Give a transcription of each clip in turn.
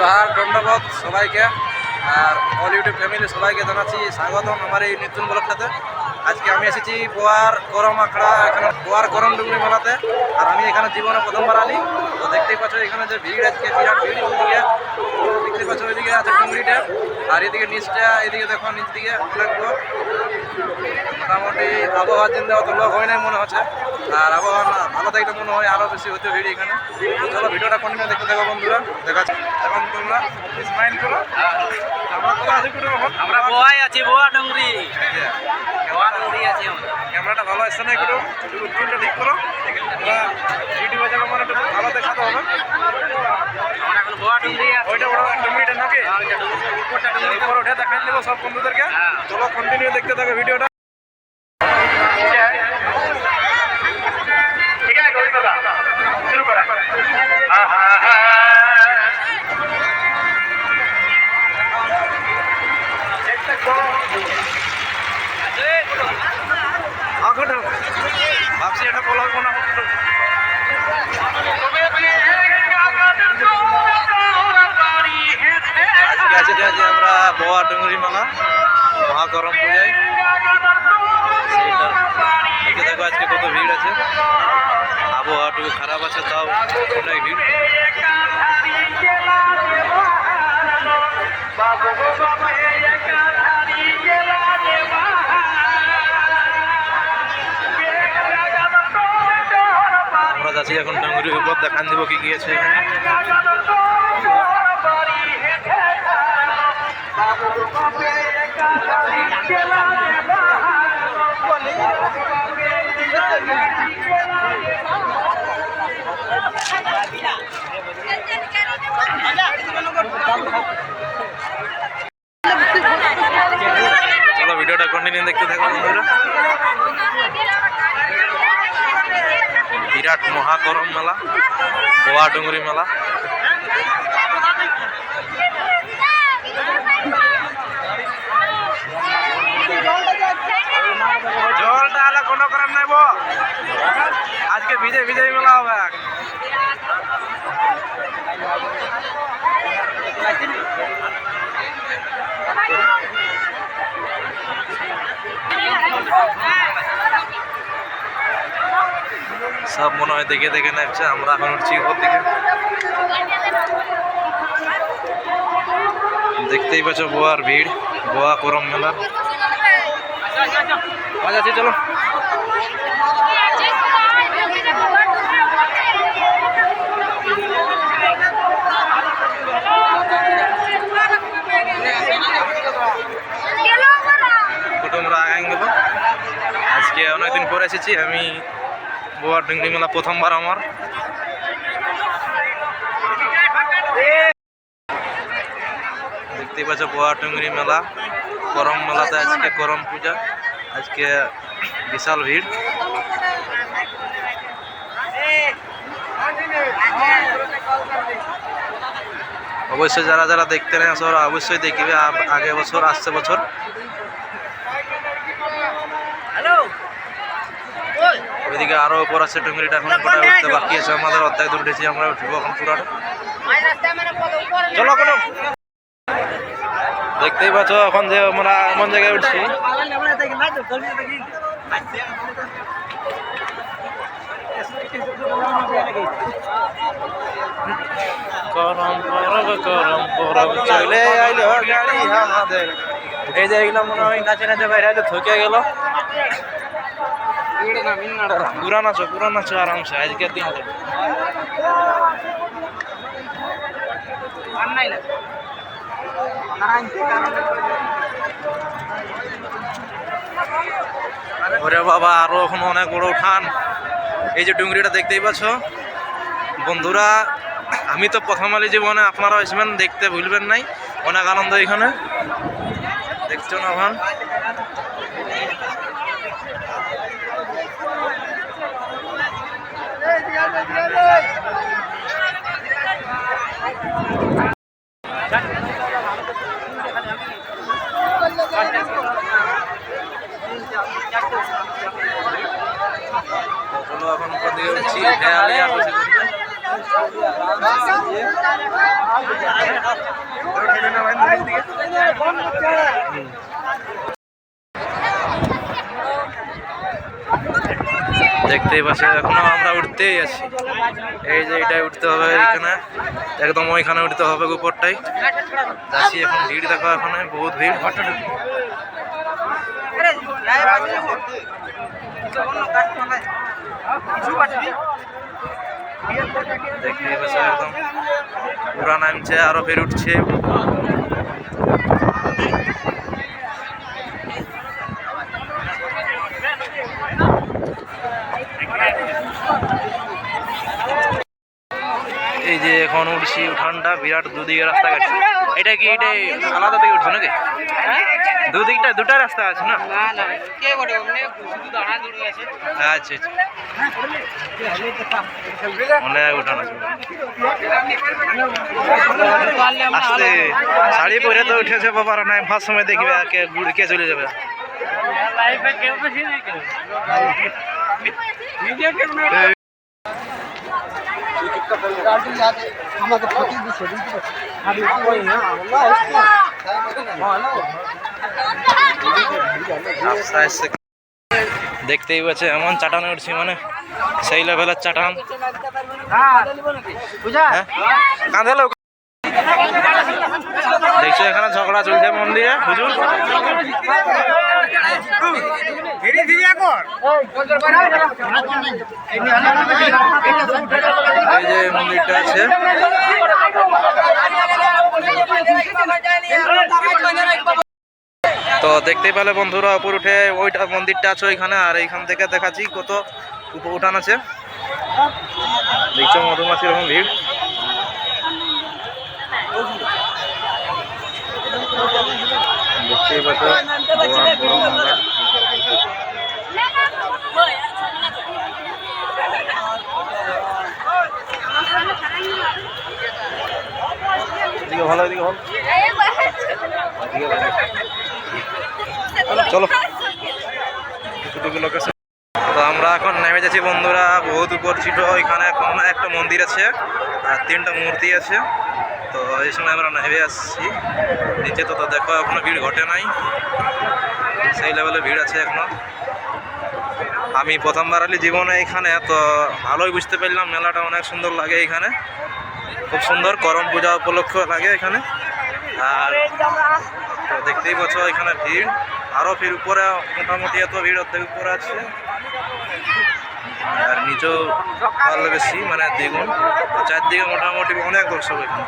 জহার দণ্ডবোধ সবাইকে, আর all family সবাইকে জানাচ্ছি স্বাগতম আমার এই নতুন ব্লগটাতে আজকে আমি এসেছি বোয়ার গরম আখড়া, এখানে বোয়ার গরম ডুবরি মেলাতে, আর আমি এখানে জীবনে প্রথমবার আলি। তো দেখতেই পাচ্ছ এখানে যে ভিড় আজকে, বিরাট ভিড়। দেখতে পাচ্ছ ওইদিকে আছে ডুংরিটা আর এদিকে নিচটা এদিকে দেখো নিচ দিকে লোক মোটামুটি আবহাওয়ার জন্য অত লোক হয় নাই মনে হচ্ছে। আর আবহাওয়া ভালো থাকলে মনে হয় আরও বেশি হতে ভিড় এখানে। তো চলো ভিডিওটা কন্টিনিউ দেখতে থাকো বন্ধুরা। দেখা এখন তোমরা স্মাইল করো। আমরা কোথায় আছি আমরা বোয়া ডুংরি। বোয়া ডুংরি আছি ক্যামেরাটা ভালো আসছে না একটু? ঠিক করো। ইউটিউবে যাব মানে একটু ভালো দেখাতে হবে। আমরা এখন বোয়া ডুংরি আছি ওইটা বড় ডুমরিটা নাকি আর ওইটা উপর দেখাই দেবো সব বন্ধুদেরকে। চলো কন্টিনিউ দেখতে থাকো ভিডিওটা। ভাবছি এটা বলা হবে বোয়া ডুঙ্গরি মেলা মহাকরম পূজায়। সেইটা দেখে দেখো আজকে কত ভিড় আছে। আবহাওয়াটুকু খারাপ আছে, তাও অনেক ভিড়। আমরা যাচ্ছি এখন ডুঙ্গরির উপর, দেখান দিব কি কি কন্টিনিউ দেখতে থাকো বন্ধুরা। বিরাট মহাকরম মেলা গোয়া ডুঙ্গরি মেলা। জলটা আলা কোনো করার নাই বো আজকে ভিজে ভিজে মেলা হবে। সব মনে হয় দেখে দেখে নাচছে, আমরা এখন উঠছি উপর দিকে। দেখতেই পাচ্ছ গোয়ার ভিড়, গোয়া করম মেলা। আজ আছি চলো। কুটুমরা আগাই গেল আজকে অনেকদিন পরে এসেছি, আমি গোয়ার ডুঙ্গি মেলা প্রথমবার আমার। দেখতেই পাচ্ছ গোয়া টুঙ্গরি মেলা, করম মেলাতে আজকে করম পূজা, আজকে বিশাল ভিড়। অবশ্যই যারা যারা দেখতে নেই অবশ্যই দেখবে আগে বছর, আসছে বছর। ওইদিকে আরও উপর আছে টুঙ্গরিটা এখন পুরো উঠতে বাকি আছে, আমাদের অর্ধেক দূর উঠেছি আমরা উঠবো এখন পুরাটা চলো কোনো দেখতেই পাচ্ছ, এখন যে আমরা এমন জায়গায় উঠছি। এই যে এগুলো মনে হয় নাচে নাচে বাইরে আইলে থকে গেল। পুরা নাচো আরামসে আজকের দিনটা ওরে বাবা, আরও এখন অনেক বড় উঠান। এই যে ডুংরিটা দেখতেই পাচ্ছ। বন্ধুরা, আমি তো প্রথম আলি জীবনে আপনারা আসবেন, দেখতে ভুলবেন নাই। অনেক আনন্দ এখানে। দেখছ না, ভান? এখন ওদিকে উঠছি উঠে আলি আর বেশি দূর না। দেখতেই পাচ্ছ এখনও আমরা উঠতেই আছি। এই যে এটাই উঠতে হবে এখানে। একদম ওইখানে উঠতে হবে উপরটাই। যাচ্ছি এখন ভিড় দেখো এখানে, বহুত ভিড়। দেখতেই পাচ্ছ একদম। পুরা নামছে, আরও ফের উঠছে। এই যে এখন উঠছি উঠানটা বিরাট দুদিকে রাস্তা কাটছে। এটা কি এটা আলাদা দিকে উঠছে নাকি? দুদিকটা দুটা রাস্তা আছে না? আচ্ছা আচ্ছা। অনেক উঠান আছে। আসতে শাড়ি পরে তো উঠেছে বাবার নাই। ফার্স্ট সময় দেখবে কে চলে যাবে। আমাকে ফাঁকি বুঝতে দেখতেই পাচ্ছে এমন চাটানে উঠছি মানে সেই লেভেলের চাটান। হ্যাঁ। কাঁধে লোক। দেখছ এখানে ঝগড়া চলছে মন্দিরে? হুজুর? এই যে মন্দিরটা আছে। তো দেখতেই পেলে বন্ধুরা উপর উঠে ওইটা মন্দিরটা আছে ওইখানে আর এইখান থেকে দেখাচ্ছি কত উপ- উঠান আছে। দেখছ মধুমাছি এরকম ভিড়। দেখতেই পাচ্ছ আমরা। ভালো এদিকে ভালো চলো। টুকটুকি তো আমরা এখন নেমে যাচ্ছি বন্ধুরা। বহুত উপর ছিল। এখানে এখন একটা মন্দির আছে আর তিনটা মূর্তি আছে। তো এই সময় আমরা নেমে আসছি। নিচে তো দেখো, এখনও ভিড় ঘটে নাই। সেই লেভেলে ভিড় আছে এখনও। আমি প্রথমবার আলি জীবনে এখানে, তো ভালোই বুঝতে পারলাম মেলাটা অনেক সুন্দর লাগে এখানে। খুব সুন্দর, করম পূজা উপলক্ষ লাগে এখানে। আর দেখতেই পাচ্ছ এখানে ভিড়। আরও ভিড় উপরে, মোটামুটি এত ভিড় অর্ধেক উপরে আছে। আর নিচেও ভালো বেশি মানে দ্বিগুণ। চারদিকে মোটামুটি অনেক দর্শক এখানে।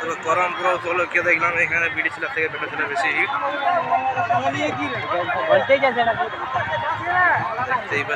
তবে করম পুরো উপলক্ষে দেখলাম এখানে বিড়ি ছিল থেকে পেটে ছিল বেশি। ভিড়